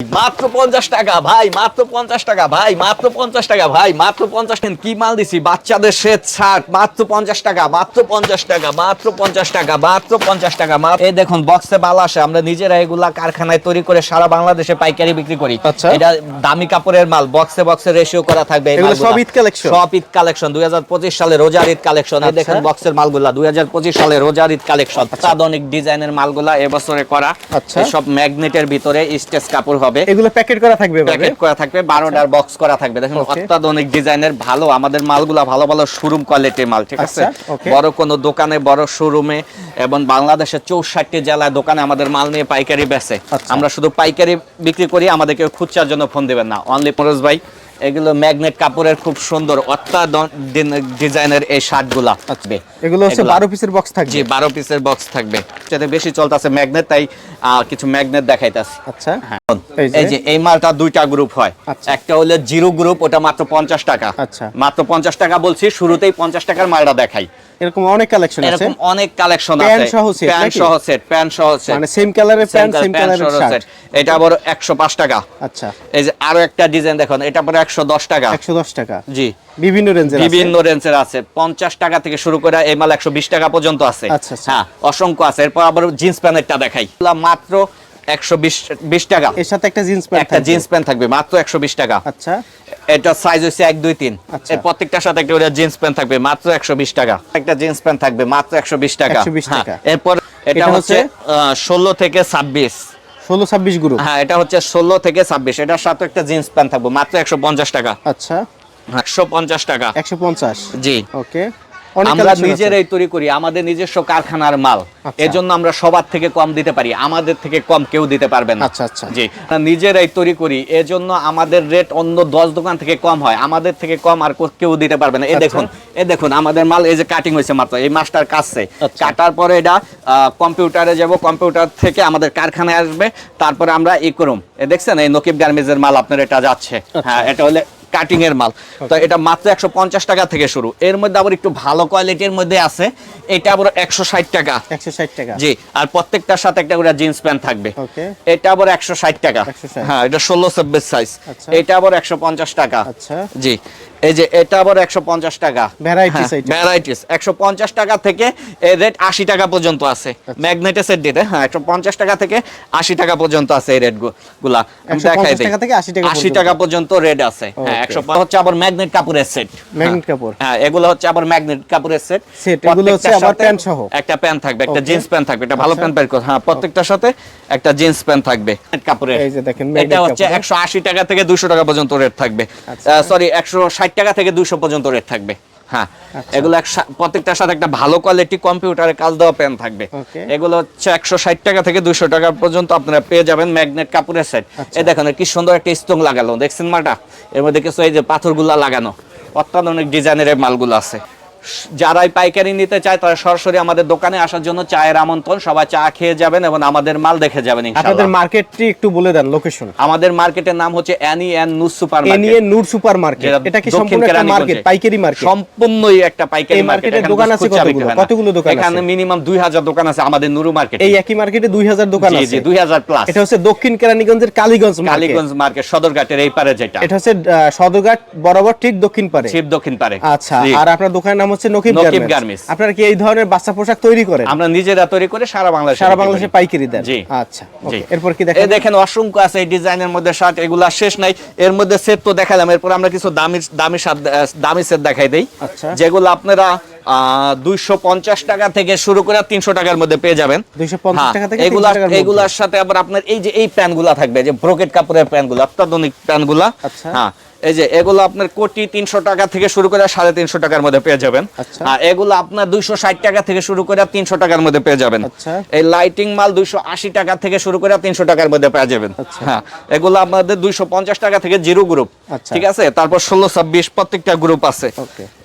মাত্র পঞ্চাশ টাকা ভাই মাত্র পঞ্চাশ টাকা ভাই মাত্র পঞ্চাশ টাকা ভাই মাত্র পঞ্চাশ টাকা কি মাল দিছি বাচ্চাদের শ্বেত শার্ট মাত্র পঞ্চাশ টাকা মাত্র পঞ্চাশ টাকা মাত্র পঞ্চাশ টাকা মাত্র পঞ্চাশ টাকা এই দেখুন বক্সে বাল আসে আমরা নিজেরা এগুলা কারখানায় তৈরি করে সারা বাংলাদেশে পাইকারি বিক্রি করি আচ্ছা। এটা দামি কাপড়ের মাল বক্সে বক্সে রেশিও করা থাকবে। সব ঈদ collection? সব ঈদ কালেকশন দুই সালে রোজার ঈদ কালেকশন এই আচ্ছা। দেখেন বক্সের মালগুলা দুই হাজার পঁচিশ সালে রোজার ঈদ কালেকশন আধুনিক ডিজাইনের মালগুলা এবছরে করা আচ্ছা। সব ম্যাগনেটের ভিতরে স্টেজ কাপড় হবে এগুলো প্যাকেট করা থাকবে প্যাকেট করা থাকবে বারোটার বক্স করা থাকবে। দেখুন অত্যাধুনিক ডিজাইনের ভালো আমাদের মালগুলা ভালো ভালো শোরুম কোয়ালিটির মাল ঠিক আছে? আচ্ছা, বড় কোনো দোকানে বড় শোরুমে এবং বাংলাদেশের চৌষট্টি জেলায় দোকানে আমাদের মাল নিয়ে পাইকারি বেচে। আচ্ছা। আমরা শুধু পাইকারি বিক্রি করি আমাদেরকে খুচরার জন্য ফোন দেবেন না। অনলি পরশ ভাই এগুলো ম্যাগনেট কাপড়ের খুব সুন্দর অত্যাধুনিক ডিজাইনের এই শার্টগুলো। থাকবে আচ্ছা, এগুলো হচ্ছে 12 পিসের বক্স থাকবে? জি 12 পিসের বক্স থাকবে। যাতে বেশি চলতেছে ম্যাগনেট তাই কিছু ম্যাগনেট দেখাইতাছি। আচ্ছা। হ্যাঁ। এই যে? এই মালটা দুইটা গ্রুপ হয়। আচ্ছা। একটা হলো জিরো গ্রুপ ওটা মাত্র 50 টাকা। আচ্ছা। মাত্র 50 টাকা বলছি শুরুতেই 50 টাকার মালটা দেখাই। এরকম অনেক কালেকশন আছে। এরকম অনেক কালেকশন আছে। প্যান্ট সহ সেট প্যান্ট সহ সেট মানে প্যান্ট সহ সেট মানে সেম কালারে প্যান্ট সেম কালারে শার্ট এটা বড় 105 টাকা। আচ্ছা। এই যে আরও একটা ডিজাইন দেখুন এটা আবার 110 টাকা। 110 টাকা। জি। বিভিন্ন রেঞ্জের বিভিন্ন রেঞ্জের আছে। 50 টাকা থেকে শুরু করে এই মাল 120 টাকা পর্যন্ত আছে। আচ্ছা, আচ্ছা। হ্যাঁ অসংখ্য আছে। এরপর আবার জিন্স প্যান্টটা দেখাই। মাত্র 120 টাকা। এর সাথে একটা জিন্স প্যান্ট একটা জিন্স প্যান্ট থাকবে মাত্র 120 টাকা। আচ্ছা। এটা সাইজ হচ্ছে 1 2 3 এর প্রত্যেকটার সাথে একটা করে জিন্স প্যান্ট থাকবে মাত্র 120 টাকা। একটা জিন্স প্যান্ট থাকবে মাত্র 120 টাকা। 120 হ্যাঁ, টাকা। এরপর এটা হচ্ছে 16 থেকে 26 ষোলো ছাব্বিশ গ্রুপ হ্যাঁ এটা হচ্ছে ষোলো থেকে ছাব্বিশ। এটার সাথে একটা জিন্স প্যান্ট থাকবে মাত্র একশো পঞ্চাশ টাকা। আচ্ছা। একশো পঞ্চাশ টাকা। একশো পঞ্চাশ। জি। ওকে আমরা নিজেরাই তৈরি করি আমাদের নিজস্ব কারখানার মাল আচ্ছা। এজন্য আমরা সবার থেকে কম দিতে পারি আমাদের থেকে কম কেউ দিতে পারবে না আচ্ছা, আচ্ছা। জি আমরা নিজেরাই তৈরি করি এজন্য আমাদের রেট অন্য দশ দোকান থেকে কম হয় আমাদের থেকে কম আর কেউ দিতে পারবে না এ আচ্ছা। দেখুন এ দেখুন আমাদের মাল এই যে কাটিং হয়েছে মাত্র এই মাস্টার কাটছে আচ্ছা। কাটার পরে এটা কম্পিউটারে যাব কম্পিউটার থেকে আমাদের কারখানায় আসবে তারপরে আমরা ই করুম এ দেখছেন এই নকিব গার্মেজের মাল আপনার এটা যাচ্ছে। হ্যাঁ এটা হলে কাটিং এর মাল। তো এটা মাত্র একশো পঞ্চাশ টাকা থেকে শুরু। এর মধ্যে আবার একটু ভালো কোয়ালিটির মধ্যে আছে। এটা আবার একশো ষাট টাকা। একশো ষাট টাকা। জি আর প্রত্যেকটার সাথে একটা করে জিন্স প্যান্ট থাকবে। এটা আবার একশো ষাট টাকা। হ্যাঁ এটা ষোলো ছাব্বিশ সাইজ আচ্ছা। এটা আবার একশো পঞ্চাশ টাকা। আচ্ছা। জি এই যে এটা আবার একশো পঞ্চাশ টাকা। ভ্যারাইটিস একশো পঞ্চাশ টাকা থেকে এই রেট আশি টাকা পর্যন্ত আছে। আচ্ছা। ম্যাগনেটের সেট দিতে। হ্যাঁ একশো পঞ্চাশ টাকা থেকে আশি টাকা পর্যন্ত আছে এই রেটগুলা। দেখাই দিই। থেকে আশি টাকা পর্যন্ত। রেট আছে। হ্যাঁ হচ্ছে আবার ম্যাগনেট কাপড়ের সেট ম্যাগনেট কাপড়। হ্যাঁ এগুলো হচ্ছে আবার ম্যাগনেট কাপড়ের সেট সেট এগুলো হচ্ছে আবার প্যান্ট সহ। একটা প্যান্ট থাকবে একটা জিন্স প্যান্ট থাকবে একটা ভালো আচ্ছা। প্যান্ট বের হ্যাঁ প্রত্যেকটার সাথে একটা জিন্স প্যান্ট থাকবে কাপড়ের এই যে দেখেন, এটা হচ্ছে কাপড়ের। একশো আশি টাকা থেকে দুশো টাকা পর্যন্ত রেট থাকবে আচ্ছা। সরি একশো ষাট টাকা থেকে 200 পর্যন্ত রেট থাকবে হ্যাঁ আচ্ছা। এগুলো প্রত্যেকটার সাথে একটা ভালো কোয়ালিটি কম্পিউটারে কাজ দেওয়া পেন থাকবে। এগুলো হচ্ছে একশো ষাট টাকা থেকে দুশো টাকা পর্যন্ত আপনারা পেয়ে যাবেন ম্যাগনেট কাপড়ের সেট আচ্ছা। এই দেখেন কি সুন্দর একটা স্টোন লাগালো। দেখছেন মাটা এর মধ্যে কিছু এই যে পাথরগুলা লাগানো। অত্যাধুনিক ডিজাইনের মালগুলো আছে। যারাই পাইকারি নিতে চায় তারা সরাসরি আমাদের দোকানে আসার জন্য চায়ের আমন্ত্রণ সবাই চা খেয়ে যাবেন এবং আমাদের মাল দেখে যাবেন আপনাদের মার্কেটটি একটু বলে দেন লোকেশন আমাদের মার্কেটের নাম হচ্ছে অ্যানি অ্যান্ড নুস সুপার এনিয়ে নূর সুপার মার্কেট এটা কি সম্পূর্ণ একটা মার্কেট পাইকারি মার্কেট? সম্পূর্ণই একটা পাইকারি মার্কেট। মার্কেটে দোকান আছে কতগুলো? কতগুলো দোকান আছে? এখানে মিনিমাম 2000 দোকান আছে আমাদের নুরু মার্কেট। এই একই মার্কেটে দুই হাজার দোকান জি আছে। জি 2000 প্লাস এটা হচ্ছে দক্ষিণ কেরানীগঞ্জের কালীগঞ্জ মার্কেট। কালীগঞ্জ মার্কেট সদরঘাটের এই পারে যেটা। এটা হচ্ছে সদরঘাট বরাবর ঠিক দক্ষিণ পারে। শিব দক্ষিণ পারে। আচ্ছা আর আপনার দোকানের নাম হচ্ছে নকিব নকিব গার্মেন্টস। আপনারা কি এই ধরনের বাচ্চা পোশাক তৈরি করেন আমরা নিজেরা তৈরি করে সারা বাংলাদেশে সারা বাংলাদেশে পাইকারি দেন জি আচ্ছা। এরপর কি এই দেখেন দেখেন অসংখ্য আছে এই ডিজাইনের মধ্যে শার্ট এগুলা শেষ নাই এর মধ্যে সেট তো দেখালাম এরপর আমরা কিছু দামি দামি শার্ট দামি সেট দেখাই দেই আচ্ছা। যেগুলো আপনারা দুইশো পঞ্চাশ টাকা থেকে শুরু করে তিনশো টাকার মধ্যে পেয়ে যাবেন 250 হ্যাঁ, টাকা থেকে এগুলা 300 টাকার মধ্যে। এগুলার সাথে আবার আপনার এই যে এই প্যান্টগুলা থাকবে যে ব্রোকেট কাপড়ের প্যান্টগুলো অত্যাধুনিক প্যান্টগুলা আচ্ছা। হ্যাঁ এই যে এগুলো আপনার কোটি তিনশো টাকা থেকে শুরু করে সাড়ে তিনশো টাকার মধ্যে পেয়ে যাবেন আচ্ছা। আর এগুলো আপনার দুইশো ষাট টাকা থেকে শুরু করে তিনশো টাকার মধ্যে পেয়ে যাবেন আচ্ছা। এই লাইটিং মাল দুইশো আশি টাকা থেকে শুরু করে তিনশো টাকার মধ্যে পেয়ে যাবেন আচ্ছা। হ্যাঁ এগুলো আপনাদের দুইশো পঞ্চাশ টাকা থেকে জিরো গ্রুপ। ঠিক আছে তারপর ষোলো ছাব্বিশ প্রত্যেকটা গ্রুপ আছে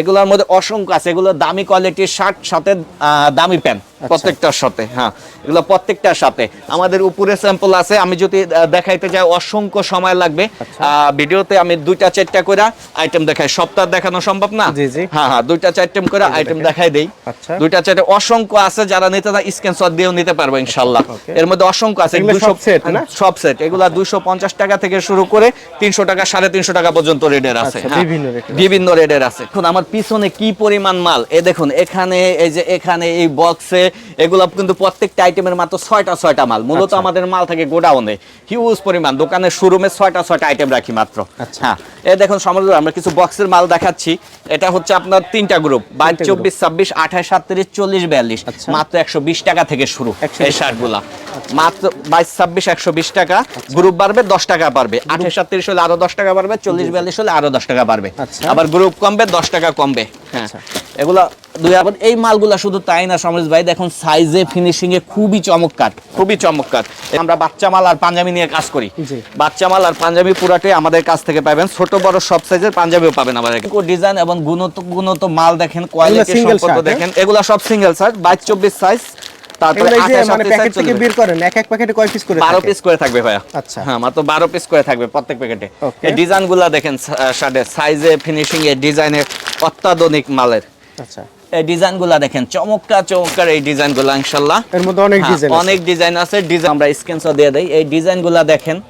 এগুলোর মধ্যে অসংখ্য আছে এগুলো দামি কোয়ালিটির শার্ট সাথে আহ, দামি প্যান্ট প্রত্যেকটার সাথে হ্যাঁ এগুলো প্রত্যেকটার সাথে আমাদের উপরে স্যাম্পল আছে আমি যদি দেখাইতে যাই অসংখ্য সময় লাগবে আচ্ছা। ভিডিওতে আমি দুইটা চারটা করে আইটেম দেখাই সপ্তাহ দেখানো সম্ভব না জি, জি। হ্যাঁ হ্যাঁ দুইটা চারটেম করে আইটেম দেখাই দেই আচ্ছা। দুইটা চারটে অসংখ্য আছে যারা নিতে চায় স্ক্যান শট দিয়েও নিতে পারবে ইনশাল্লাহ এর মধ্যে অসংখ্য আছে এগুলো সব না? সেট এগুলা দুইশো পঞ্চাশ টাকা থেকে শুরু করে তিনশো টাকা সাড়ে তিনশো টাকা পর্যন্ত রেডের আছে আচ্ছা, হ্যাঁ। আছে। বিভিন্ন রেডের আছে এখন আমার পিছনে কি পরিমাণ মাল এ দেখুন এখানে এই যে এখানে এই বক্সে এগুলো কিন্তু প্রত্যেকটা আইটেমের মাত্র ছয়টা ছয়টা মাল। মূলত আচ্ছা। আমাদের মাল থাকে গোডাউনে। হিউজ পরিমাণ। দোকানের শোরুমে ছয়টা ছয়টা আইটেম রাখি মাত্র। আচ্ছা। হ্যাঁ। এই দেখুন সমাজ আমরা কিছু বক্সের মাল দেখাচ্ছি। এটা হচ্ছে আপনার তিনটা গ্রুপ বাইশ চব্বিশ ছাব্বিশ আঠাশ সাতত্রিশ চল্লিশ বিয়াল্লিশ। আচ্ছা। মাত্র একশো বিশ টাকা থেকে শুরু এই শার্টগুলা মাত্র বাইশ ছাব্বিশ একশো বিশ টাকা। গ্রুপ বাড়বে দশ টাকা বাড়বে। আঠাশ সাতত্রিশ হলে আরও দশ টাকা বাড়বে চল্লিশ বিয়াল্লিশ হলে আরও দশ টাকা বাড়বে। আচ্ছা। আবার গ্রুপ কমবে দশ টাকা কমবে। হ্যাঁ। এগুলা দুই আবার এই মালগুলা শুধু তাই না সমরেশ ভাই দেখুন সাইজে ফিনিশিং এ খুবই চমৎকার খুবই চমৎকার। আমরা বাচ্চা মাল আর পাঞ্জাবি নিয়ে কাজ করি। বাচ্চা মাল আর পাঞ্জাবি পুরাটাই আমাদের কাছ থেকে পাবেন। ছোট বড় সব সাইজের পাঞ্জাবিও পাবেন আমাদের ডিজাইন এবং গুণত গুণত মাল দেখেন কোয়ালিটি সম্পর্ক হ্যাঁ? দেখেন। এগুলা সব সিঙ্গেল সাইজ বাইশ চব্বিশ সাইজ তারপরে আঠাশ মানে প্যাকেট থেকে বের করেন এক এক প্যাকেটে কয় পিস করে? পিস থাকবে ভাইয়া। আচ্ছা। হ্যাঁ মাত্র পিস করে থাকবে প্রত্যেক প্যাকেটে এই ডিজাইনগুলা দেখেন সাইজে ফিনিশিং ডিজাইনের অত্যাধুনিক মালের। আচ্ছা। এই ডিজাইনগুলা দেখেন চমৎকার চমৎকার এই ডিজাইনগুলো ইনশাআল্লাহ। এর মধ্যে অনেক হ্যাঁ, ডিজাইন অনেক ডিজাইন আছে। ডিজাইন আমরা স্ক্রিনশট দিয়ে দেই। এই ডিজাইনগুলো দেখেন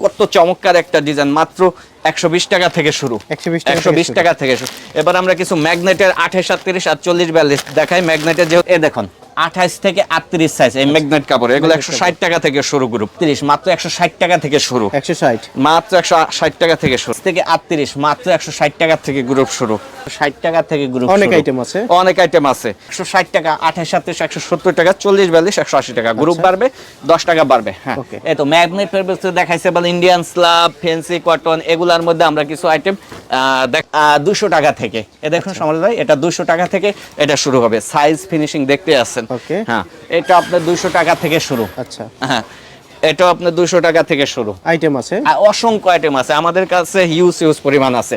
কত- চমৎকার একটা ডিজাইন। মাত্র একশো বিশ টাকা থেকে শুরু। 120 টাকা একশো বিশ টাকা থেকে শুরু। এবার আমরা কিছু ম্যাগনেটের আঠাশ আটত্রিশ আটচল্লিশ বিয়াল্লিশ দেখাই। ম্যাগনেটের যে এ দেখুন আঠাশ থেকে আটত্রিশ সাইজ এই ম্যাগনেট কাপড় এগুলো একশো ষাট টাকা থেকে শুরু গ্রুপ তিরিশ মাত্র একশো ষাট টাকা থেকে শুরু। একশো ষাট। মাত্র একশো ষাট টাকা থেকে শুরু। থেকে আটত্রিশ মাত্র একশো ষাট টাকা থেকে গ্রুপ শুরু। ষাট টাকা থেকে গ্রুপ অনেক item আছে। অনেক আইটেম আছে। একশো ষাট টাকা আঠাশ সাতত্রিশ একশো সত্তর টাকা চল্লিশ বিয়াল্লিশ একশো আশি টাকা। গ্রুপ বাড়বে দশ টাকা বাড়বে। হ্যাঁ. এই তো ম্যাগনেট দেখাইছে বলে ইন্ডিয়ান স্লাব ফেন্সি কটন এগুলার মধ্যে আমরা কিছু আইটেম দুশো টাকা থেকে। এ দেখুন আচ্ছা। সমাজ ভাই এটা দুশো টাকা থেকে এটা শুরু হবে। সাইজ ফিনিশিং দেখতে Okay. হ্যাঁ এটা আপনার দুশো টাকা থেকে শুরু। আচ্ছা। হ্যাঁ আপনার দুশো টাকা থেকে শুরু। আইটেম আছে? অসংখ্য আইটেম আছে। আমাদের কাছে হিউজ হিউজ পরিমাণ আছে।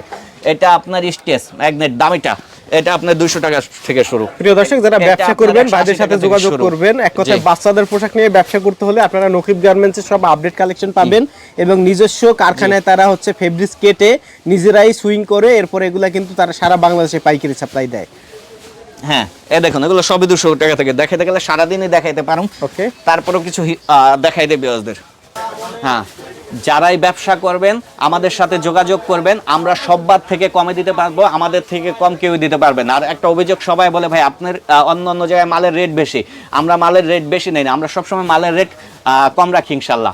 এটা আপনার স্টেজ ম্যাগনেট দামিটা। এটা আপনার দুশো টাকা থেকে শুরু। প্রিয় দর্শক যারা ব্যবসা করবেন 180 ভাইদের সাথে যোগাযোগ করবেন। এক কথায় বাচ্চাদের পোশাক নিয়ে ব্যবসা করতে হলে আপনারা নকিব গার্মেন্টসের সব আপডেট কালেকশন পাবেন এবং নিজস্ব কারখানায় তারা হচ্ছে ফেব্রিক্স কেটে নিজেরাই সুইং করে এরপর এগুলা কিন্তু তারা সারা বাংলাদেশে পাইকারি সাপ্লাই দেয়। হ্যাঁ এ দেখুন এগুলো সবই দুশো টাকা থেকে। দেখাইতে গেলে সারাদিনই দেখাইতে পারুন ওকে। তারপরেও কিছু দেখাই দেবে ওদের হ্যাঁ যারাই ব্যবসা করবেন আমাদের সাথে যোগাযোগ করবেন আমরা সববার থেকে কমে দিতে পারব আমাদের থেকে কম কেউ দিতে পারবে না। আর একটা অভিযোগ সবাই বলে ভাই আপনার অন্য অন্য জায়গায় মালের রেট বেশি। আমরা মালের রেট বেশি নেই না আমরা সবসময় মালের রেট কম রাখি ইনশাল্লাহ।